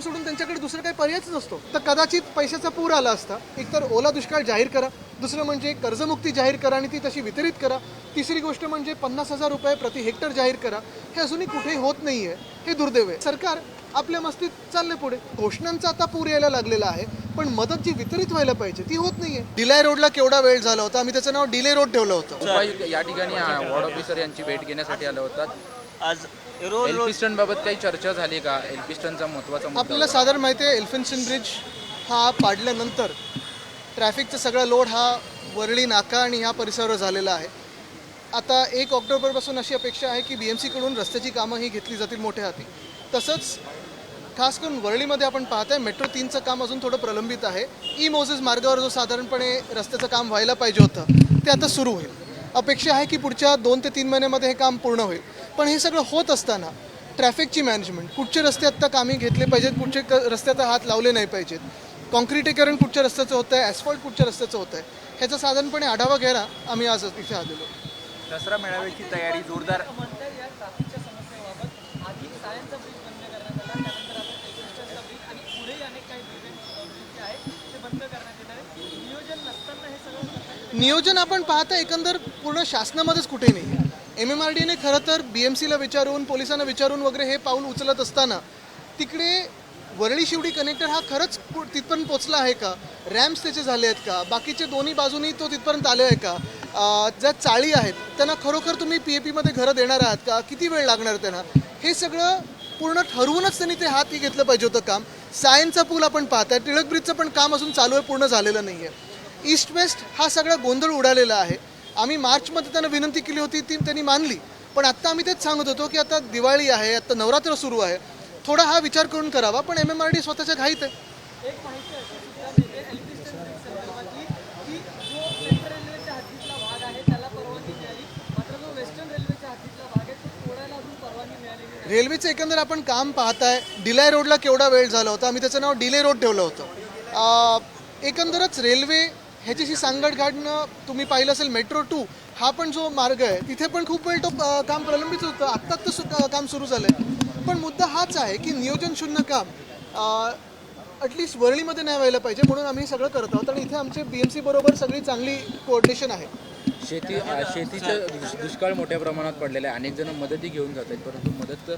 काम सोडून त्यांच्याकडे दुसरं काही पर्यायच नसतो. तर कदाचित पैशाचा पूर आला असता एकतर ओला दुष्काळ जाहीर करा दुसरं म्हणजे कर्जमुक्ती जाहीर करा आणि ती तशी वितरित करा. तिसरी गोष्ट म्हणजे पन्नास हजार रुपये प्रति हेक्टर जाहीर करा. हे अजूनही कुठेही होत नाहीये हे दुर्दैव आहे. सरकार आपल्या मस्तीत चालले पुढे. घोषणांचा आता पूर यायला लागलेला आहे पण मदत जी वितरित व्हायला पाहिजे ती होत नाहीये. डिलाय रोडला केवढा वेळ झाला होता? आम्ही त्याचं नाव डिले रोड ठेवलं होतं. या ठिकाणी वॉर्ड ऑफिसर यांची भेट घेण्यासाठी आले होतात आज रोज बाबत काही चर्चा झाली का? एल्फिस्टनचा महत्त्वाचा मुद्दा आपल्याला होता. साधारण माहिती आहे एल्फिन्सन ब्रिज हा पाडल्यानंतर ट्रॅफिकचा सगळा लोड हा वरळी नाका आणि ह्या परिसरावर झालेला आहे. आता एक ऑक्टोबरपासून अशी अपेक्षा आहे की बी एम सीकडून रस्त्याची कामं ही घेतली जातील मोठ्या हाती. तसंच खास करून वरळीमध्ये आपण पाहताय मेट्रो तीनचं काम अजून थोडं प्रलंबित आहे. ई मोझेस मार्गावर जो साधारणपणे रस्त्याचं काम व्हायला पाहिजे होतं ते आता सुरू होईल. अपेक्षा आहे की पुढच्या दोन ते तीन महिन्यामध्ये हे काम पूर्ण होईल. पण हे सगळं होत असताना ट्रॅफिकची मॅनेजमेंट कुठचे रस्ते आत्ता कामी घेतले पाहिजेत कुठचे क रस्त्यात हात लावले नाही पाहिजेत? कॉन्क्रिटीकरण कुठच्या रस्त्याचं होतं आहे ॲस्फॉल्ट कुठच्या रस्त्याचं होतं आहे ह्याचा साधारणपणे आढावा घ्यायला आम्ही आज इथे आलेलो. दसरा मेळाव्याची तयारी जोरदार. नियोजन आपण पाहता एकंदर पूर्ण शासनामध्येच कुठे नाही. एम एम आर डीने खरं तर बी एम सीला विचारून पोलिसांना विचारून वगैरे हे पाऊल उचलत असताना तिकडे वरळी शिवडी कनेक्टर हा खरंच पु- तिथपर्यंत पोचला आहे का? रॅम्प्स त्याचे झाले आहेत का? बाकीचे दोन्ही बाजूनी तो तिथपर्यंत आले आहे का? ज्या चाळी आहेत त्यांना खरोखर तुम्ही पी ए पीमध्ये घरं देणार आहात का? किती वेळ लागणार त्यांना? हे सगळं पूर्ण ठरवूनच त्यांनी ते हाती घेतलं पाहिजे होतं काम. सायनचा पूल आपण पाहताय टिळक ब्रिजचं पण काम अजून चालू आहे पूर्ण झालेलं नाही आहे ईस्ट वेस्ट हा सगळा गोंधळ उडालेला आहे. आम्ही मार्चमध्ये त्यांना विनंती केली होती ती त्यांनी मानली. पण आत्ता आम्ही तेच सांगत होतो की आता दिवाळी आहे आता नवरात्र सुरू आहे. थोडा हा विचार करून करावा पण एम एम आर डी स्वतःच्या घाईत आहे. रेल्वेचं एकंदर आपण काम पाहताय डिलाय रोडला केवढा वेळ झाला होता आम्ही त्याचं नाव डिले रोड ठेवलं होतं. एकंदरच रेल्वे ह्याच्याशी सांगड घालणं तुम्ही पाहिलं असेल मेट्रो टू हा पण जो मार्ग आहे तिथे पण खूप वेळ तो काम प्रलंबित होतं. आत्ता तर सु- काम सुरू झालं आहे पण मुद्दा हाच आहे की नियोजन शून्य काम ॲटलिस्ट वरळीमध्ये नाही व्हायला पाहिजे म्हणून आम्ही सगळं करत आहोत. आणि इथे आमचे बी एम सी बरोबर सगळी चांगली कोऑर्डिनेशन आहे. शेती शेतीचं दुष्काळ मोठ्या प्रमाणात पडलेलं आहे. अनेक जण मदती घेऊन जात आहेत परंतु मदत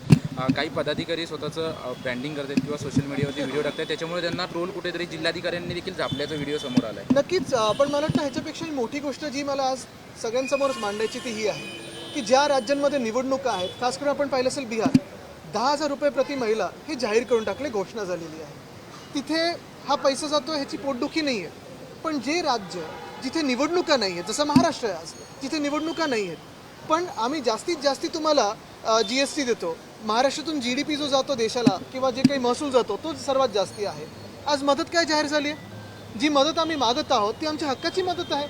काही पदाधिकारी स्वतःचं ब्रँडिंग करतात किंवा सोशल मीडियावरती व्हिडिओ टाकतात त्याच्यामुळे त्यांना ट्रोल कुठेतरी जिल्हाधिकाऱ्यांनी देखील झापल्याचा व्हिडिओ समोर आला आहे नक्कीच पण मला वाटतं ह्याच्यापेक्षा मोठी गोष्ट जी मला आज सगळ्यांसमोर मांडायची ती ही आहे की ज्या राज्यांमध्ये निवडणुका आहेत खास करून आपण पाहिलं असेल बिहार दहा हजार रुपये प्रति महिला हे जाहीर करून टाकले घोषणा झालेली आहे. तिथे हा पैसा जातो ह्याची पोटदुखी नाही आहे पण जे राज्य जिथे निवडणुका नाही आहेत जसं महाराष्ट्र आहे आज जिथे निवडणुका नाही आहेत. पण आम्ही जास्तीत जास्त तुम्हाला जी एस टी देतो. महाराष्ट्रातून जी डी पी जो जातो देशाला किंवा जे काही महसूल जातो तो सर्वात जास्ती आहे. आज मदत काय जाहीर झाली आहे? जी मदत आम्ही मागत आहोत ती आमच्या हक्काची मदत आहे.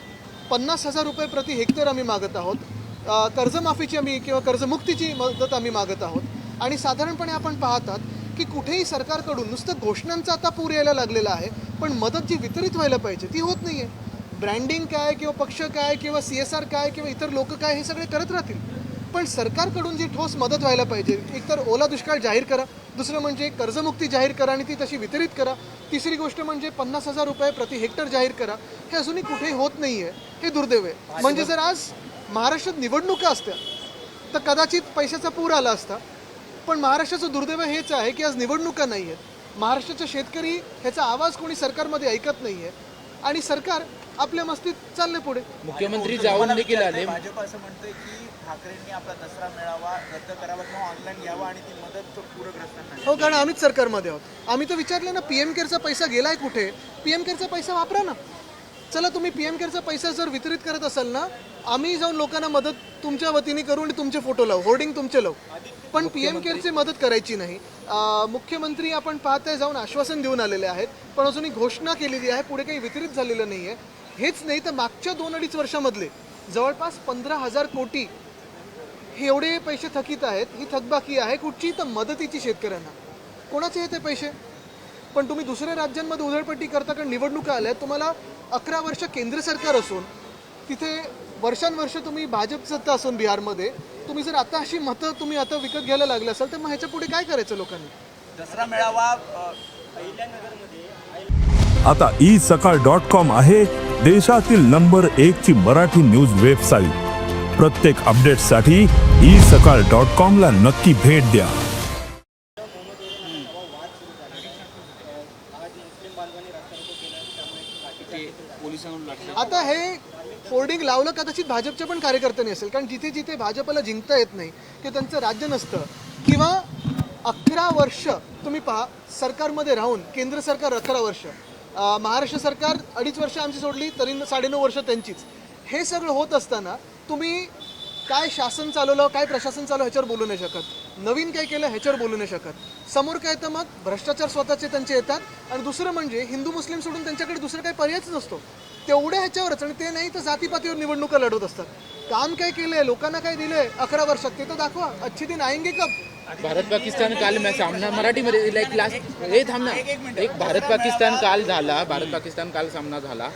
पन्नास हजार रुपये प्रति हेक्टर आम्ही मागत आहोत. कर्जमाफीची आम्ही किंवा कर्जमुक्तीची मदत आम्ही मागत आहोत. आणि साधारणपणे आपण पाहतात की कुठेही सरकारकडून नुसतं घोषणांचा आता पूर यायला लागलेला आहे पण मदत जी वितरित व्हायला पाहिजे ती होत नाही आहे ब्रँडिंग काय किंवा पक्ष काय किंवा सी एस आर काय किंवा इतर लोक काय हे सगळे करत राहतील. पण सरकारकडून जी ठोस मदत व्हायला पाहिजे एकतर ओला दुष्काळ जाहीर करा दुसरं म्हणजे कर्जमुक्ती जाहीर करा आणि ती तशी वितरित करा. तिसरी गोष्ट म्हणजे पन्नास हजार रुपये प्रति हेक्टर जाहीर करा. हे अजूनही कुठेही होत नाही आहे हे दुर्दैव आहे. म्हणजे जर आज महाराष्ट्रात निवडणुका असत्या तर कदाचित पैशाचा पूर आला असता. पण महाराष्ट्राचं दुर्दैव हेच आहे की आज निवडणुका नाही आहेत महाराष्ट्राचे शेतकरी ह्याचा आवाज कोणी सरकारमध्ये ऐकत नाही आहे आणि सरकार आपल्या मस्तीत चालले पुढे. मुख्यमंत्री जाऊन देखील आले. भाजप असं म्हणतंय की ठाकरेंनी आपला दसरा मेळावा रद्द करावा किंवा ऑनलाईन घ्यावा आणि ती मदत पूरग्रस्तांना हो कारण आम्हीच सरकारमध्ये आहोत. आम्ही तर विचारलं ना पी एम केअरचा पैसा गेलाय कुठे? पी एम केअरचा पैसा वापरा ना. चला तुम्ही पी एम केअरचा पैसा जर वितरित करत असाल ना आम्ही जाऊन लोकांना मदत तुमच्या वतीने करू आणि तुमचे फोटो लावू होर्डिंग तुमचे लावू. पण पी एम केअरची मदत करायची नाही. मुख्यमंत्री आपण पाहताय जाऊन आश्वासन देऊन आलेले आहेत. पण अजूनही घोषणा केलेली आहे पुढे काही वितरित झालेलं नाही आहे हेच नाही तर मागच्या दोन अडीच वर्षामधले जवळपास पंधरा हजार कोटी हे एवढे पैसे थकीत आहेत ही थकबाकी आहे कुठची तर मदतीची शेतकऱ्यांना. कोणाचे येते ते पैसे? पण तुम्ही दुसऱ्या राज्यांमध्ये उधळपट्टी करता कारण निवडणुका आल्या तुम्हाला अकरा वर्ष केंद्र सरकार असून तिथे वर्षानुवर्ष तुम्ही भाजप सत्ता असून बिहारमध्ये तुम्ही जर आता अशी मतं तुम्ही आता विकत घ्यायला लागले असाल तर मग ह्याच्या पुढे काय करायचं लोकांनी? दसरा मेळावा आता ई सकाळ डॉट कॉम आहे देशातील नंबर एक ची मराठी न्यूज वेबसाईट. प्रत्येक अपडेटसाठी ई सकाळ डॉट कॉम ला नक्की भेट द्या. आता हे होर्डिंग लावलं कदाचित भाजपच्या पण कार्यकर्त्यांनी असेल कारण जिथे जिथे भाजपला जिंकता येत नाही ते त्यांचं राज्य नसतं. किंवा अकरा वर्ष तुम्ही पहा सरकारमध्ये राहून केंद्र सरकार अकरा वर्ष महाराष्ट्र सरकार अडीच वर्ष आमची सोडली तरी साडेनऊ वर्ष त्यांचीच. हे सगळं होत असताना तुम्ही काय शासन चालवलं काय प्रशासन चालवलं ह्याच्यावर बोलू नाही शकत. नवीन काय केलं ह्याच्यावर बोलू नाही शकत. समोर काय तर मग भ्रष्टाचार स्वतःचे त्यांचे येतात आणि दुसरं म्हणजे हिंदू मुस्लिम सोडून त्यांच्याकडे दुसरं काही पर्यायच नसतो. तेवढ्या ह्याच्यावरच आणि ते नाही तर जातीपातीवर निवडणुका लढवत असतात. काम काय केलंय लोकांना काय दिलंय अकरा वर्षात ते तर दाखवा. अच्छे दिन आएंगे कब? भारत पाकिस्तान काल मॅच सामना मराठीमध्ये लाईक लास्ट हे थांब ना. एक भारत पाकिस्तान काल झाला भारत पाकिस्तान काल सामना झाला.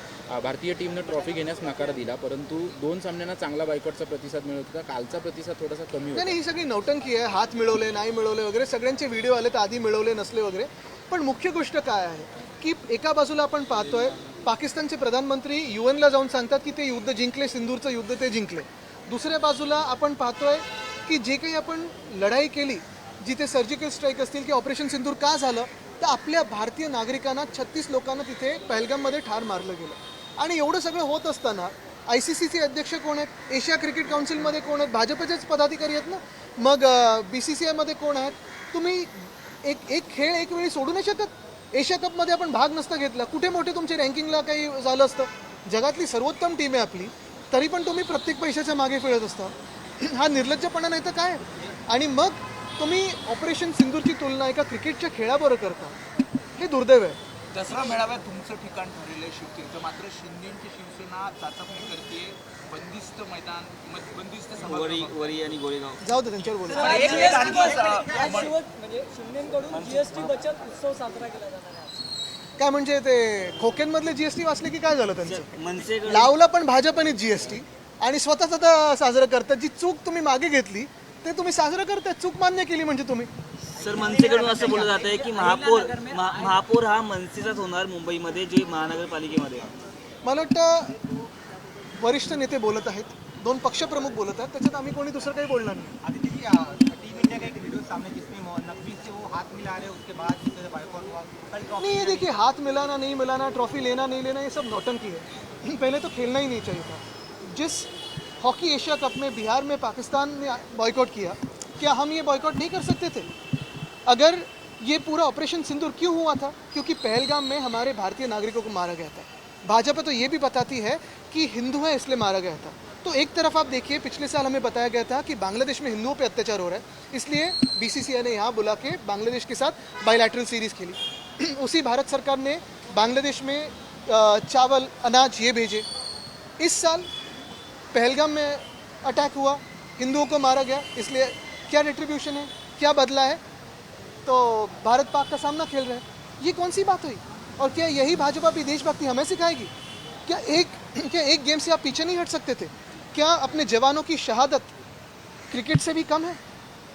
भारतीय टीमनं ट्रॉफी घेण्यास नकार दिला परंतु दोन सामन्यांना चांगला बायकॉटचा प्रतिसाद मिळत होता. कालचा प्रतिसाद थोडासा कमी नाही होता. नाही ही सगळी नौटंकी आहे. हात मिळवले नाही मिळवले वगैरे सगळ्यांचे व्हिडिओ आले तर आधी मिळवले नसले वगैरे. पण मुख्य गोष्ट काय आहे? की एका बाजूला आपण पाहतोय पाकिस्तानचे प्रधानमंत्री युएनला जाऊन सांगतात की ते युद्ध जिंकले सिंदूरचं युद्ध ते जिंकले. दुसऱ्या बाजूला आपण पाहतोय की जे काही आपण लढाई केली जिथे सर्जिकल स्ट्राईक असतील की ऑपरेशन सिंदूर का झालं तर आपल्या भारतीय नागरिकांना छत्तीस लोकांना तिथे पहलगाममध्ये ठार मारलं गेलं. आणि एवढं सगळं होत असताना आय सी सीचे अध्यक्ष कोण आहेत? एशिया क्रिकेट काउन्सिलमध्ये कोण आहेत? भाजपचेच पदाधिकारी आहेत ना? मग बी सी सी आयमध्ये कोण आहेत? तुम्ही एक एक खेळ एक वेळी सोडू नाही शकत? एशिया कपमध्ये आपण भाग नसता घेतला. कुठे मोठे तुमचे रँकिंगला काही झालं असतं? जगातली सर्वोत्तम टीम आहे आपली. तरी पण तुम्ही प्रत्येक पैशाच्या मागे फिरत असता. हा निर्लज्जपणा नाही तर काय? आणि मग तुम्ही ऑपरेशन सिंदूरची तुलना एका क्रिकेटच्या खेळाबरोबर करता. हे दुर्दैव आहे. दसरा मेळाव्यात तुमचं ठिकाण ठरलेलं आहे शिवसेनेचं मात्र शिंदेची शिवसेना चाचपणी करते. बंदिस्त मैदान बंदिस्त वरी वरी आणि गोरेगाव जाऊ दे त्यांच्यावर बोलू. म्हणजे शिंदेकडून जीएसटी बचत उत्सव साजरा केला जाणार आहे. काय म्हणजे ते खोक्यांमधले जीएसटी वाचले की काय झालं त्यांचं? लावला पण भाजपने जीएसटी. आणि स्वतःच आता साजरं करतात जी चूक तुम्ही मागे घेतली ते तुम्ही साजरं करताय चूक मान्य केली म्हणजे तुम्ही. सर मनसेकडून असं बोललं जात आहे की महापौर महा- महापौर हा मनसेचाच होणार मुंबईमध्ये जे महानगरपालिकेमध्ये. मला वाटतं वरिष्ठ नेते बोलत आहेत. दोन पक्षप्रमुख बोलत आहेत. त्याच्यात आम्ही कोणी दुसरं काही बोलणार नाही. आदित्य जी आ, टीम इंडिया का एक वीडियो सामने जिसमें मो- नकवी से वो हाथ मिला रहे उसके बाद उससे बाइकआउट हुआ कल ट्रॉफी नहीं ये देखिए हाथ मिलाना नहीं मिलाना ट्रॉफी लेना नहीं लेना ये सब नौटंकी है। पहले तो खेलना ही नहीं चाहिए था। जिस हॉकी एशिया कप में बिहार में पाकिस्तान ने बॉयकॉट किया, क्या हम ये बॉयकॉट नहीं कर सकते थे? अगर ये पूरा ऑपरेशन सिंदूर क्यों हुआ था? क्योंकि पहलगाम में हमारे भारतीय नागरिकों को मारा गया था। भाजपा तो ये भी बताती है कि हिंदू है इसलिए मारा गया था। तो एक तरफ़ आप देखिए, पिछले साल हमें बताया गया था कि बांग्लादेश में हिंदुओं पे अत्याचार हो रहा है। इसलिए बीसीसीआई ने यहाँ बुला के बांग्लादेश के साथ बायलैटरल सीरीज़ खेली। उसी भारत सरकार ने बांग्लादेश में चावल, अनाज ये भेजे। इस साल पहलगाम में अटैक हुआ। हिंदुओं को मारा गया। इसलिए क्या रिट्रीब्यूशन है? क्या बदला है? तो भारत पाक का सामना खेल रहे हैं। ये कौन सी बात हुई? और क्या यही भाजपा भी देशभक्ति हमें सिखाएगी? क्या एक क्या एक गेम से आप पीछे नहीं हट सकते थे? क्या अपने जवानों की शहादत क्रिकेट से भी कम है?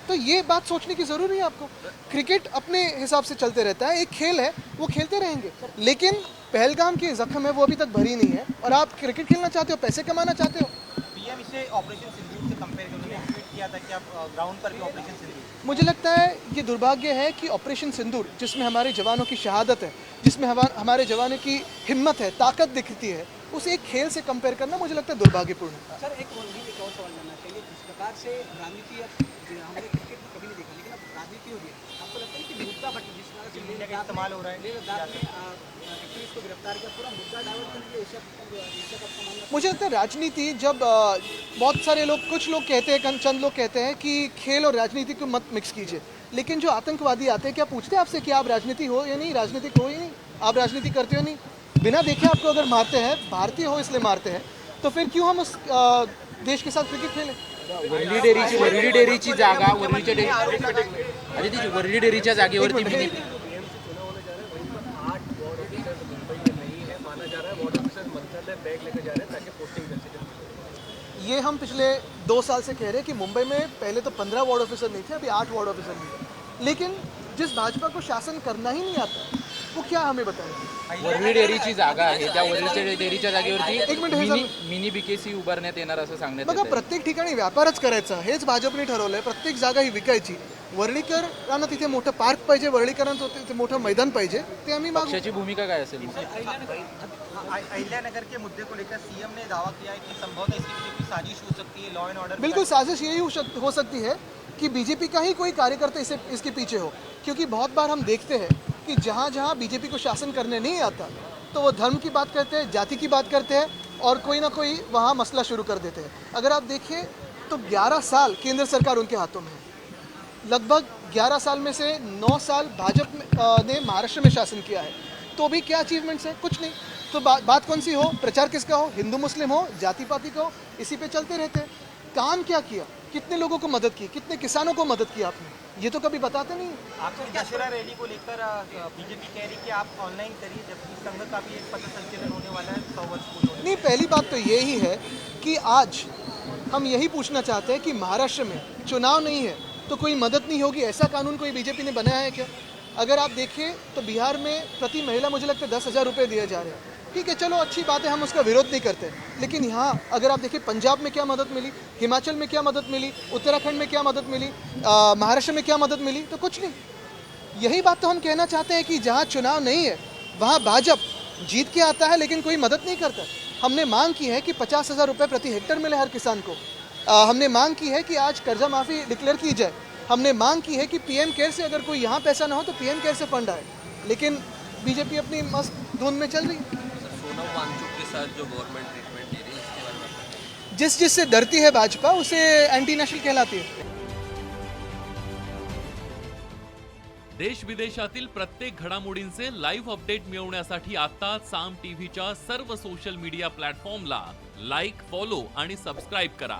तो ये बात सोचने की ज़रूरी है आपको। क्रिकेट अपने हिसाब से चलते रहता है। एक खेल है, वो खेलते रहेंगे। लेकिन पहलगाम के जख्म है वो अभी तक भरी नहीं है। और आप क्रिकेट खेलना चाहते हो, पैसे कमाना चाहते हो इसे ऑपरेशन सिंदूर से कंपेयर कर ट्वीट किया था कि आप ग्राउंड पर भी ऑपरेशन सिंदूर। मुझे लगता है ये दुर्भाग्य है कि ऑपरेशन सिंदूर जिसमें हमारे जवानों की शहादत है जिसमें हमारे जवानों की हिम्मत है ताकत दिखती है उसे एक खेल से कंपेयर करना मुझे लगता है दुर्भाग्यपूर्ण है। सर एक और भी एक और सवाल जानना चाहिए जिस प्रकार से राजनीति हमने एशिया कप का मामला। मुझे लगता है राजनीति जब बहुत सारे लोग कुछ लोग कहते हैं चंद लोग कहते हैं कि खेल और राजनीति को मत मिक्स कीजिए। लेकिन जो आतंकवादी आते हैं क्या पूछते हैं आपसे कि आप राजनीति हो या नहीं? राजनीतिक हो या नहीं? आप राजनीति करते हो नहीं? बिना देखे आपको अगर मारते हैं भारतीय हो इसलिए मारते हैं तो फिर क्यों हम उस देश के साथ क्रिकेट खेलें? वर्ली डेअरीची वर्ली डेअरीची जागा वर्लीच्या डेअरी आदित्यची वर्ली डेअरीच्या जागेवरती मिनी ये हम पिछले दो साल से कह रहे हैं कि मुंबई में पहले तो पंद्रह वार्ड ऑफिसर नहीं थे अभी आठ वार्ड ऑफिसर भी हैं। लेकिन जिस भाजपा को शासन करना ही नहीं आता वो क्या हमें बताएं? वरळी डेअरीची जागा आहे त्या वरळी डेअरीच्या एक जागेवरती मिनिट हे मिनी मिनी बीकेसी उभारण्यात येणार असं सांगण्यात बघा. प्रत्येक ठिकाणी व्यापारच करायचा हेच भाजपने ठरवलंय प्रत्येक जागा ही विकायची. वर्ळीकरांना तिथे मोठं पार्क पाहिजे वर्ळीकरांना तिथे मोठं मैदान पाहिजे ते आम्ही मागू. पक्षाची भूमिका काय असेल? अहिल्यानगर के मुद्दे को लेकर सीएम ने दावा किया है कि संभवतः इसके पीछे कोई साजिश हो सकती है लॉ एंड ऑर्डर बिल्कुल साजिश यही हो सक- हो सकती है कि बीजेपी का ही कोई कार्यकर्ता इसे इसके पीछे हो। क्योंकि बहुत बार हम देखते हैं कि जहाँ जहाँ बीजेपी को शासन करने नहीं आता तो वो धर्म की बात करते हैं जाति की बात करते हैं और कोई ना कोई वहाँ मसला शुरू कर देते हैं। अगर आप देखिए तो 11 साल केंद्र सरकार उनके हाथों में है। लगभग 11 साल में से 9 साल भाजपा ने महाराष्ट्र में शासन किया है। तो भी क्या अचीवमेंट्स है? कुछ नहीं। तो बा, बात कौन सी हो? प्रचार किसका हो? हिंदू मुस्लिम हो? जाति पाति का हो? इसी पे चलते रहते हैं। काम क्या किया? कितने लोगों को मदद की? कितने किसानों को मदद की आपने? ये तो कभी बताते नहीं। आपकी दशहरा रैली को लेकर बीजेपी कह रही कि आप ऑनलाइन करिए जबकि संघ का भी एक पथ संचलन होने वाला है सौ वर्ष नहीं पहली बात तो ये ही है कि आज हम यही पूछना चाहते हैं कि महाराष्ट्र में चुनाव नहीं है। तो कोई मदद नहीं होगी? ऐसा कानून कोई बीजेपी ने बनाया है क्या? अगर आप देखें तो बिहार में प्रति महिला मुझे लगता है दस हज़ार रुपये दिए जा रहे हैं। ठीक है, चलो, अच्छी बात है, हम उसका विरोध नहीं करते। लेकिन यहाँ, अगर आप देखिए पंजाब में क्या मदद मिली? हिमाचल में क्या मदद मिली? उत्तराखंड में क्या मदद मिली? महाराष्ट्र में क्या मदद मिली? तो कुछ नहीं। यही बात तो हम कहना चाहते हैं कि जहाँ चुनाव नहीं है, वहाँ भाजपा जीत के आता है, लेकिन कोई मदद नहीं करता। हमने मांग की है कि पचास हज़ार रुपये प्रति हेक्टर मिले हर किसान को। हमने मांग की है कि आज कर्जा माफ़ी डिक्लेयर की जाए। हमने मांग की है कि पीएम केयर से अगर कोई यहाँ पैसा ना हो तो पीएम केयर से फंड आए। लेकिन बीजेपी अपनी मस्त धुन में चल रही। है सोनम वांगचुक के साथ जो गवर्नमेंट ट्रीटमेंट दे रही है इसके बारे में आप क्या कहेंगे? जिस जिससे डरती है भाजपा उसे एंटी नेशनल कहलाती है। देश विदेशातील प्रत्येक घडामोडींचे लाईव्ह अपडेट मिळवण्यासाठी आता साम टीव्हीच्या सर्व सोशल मीडिया प्लॅटफॉर्मला लाईक फॉलो आणि सबस्क्राईब करा.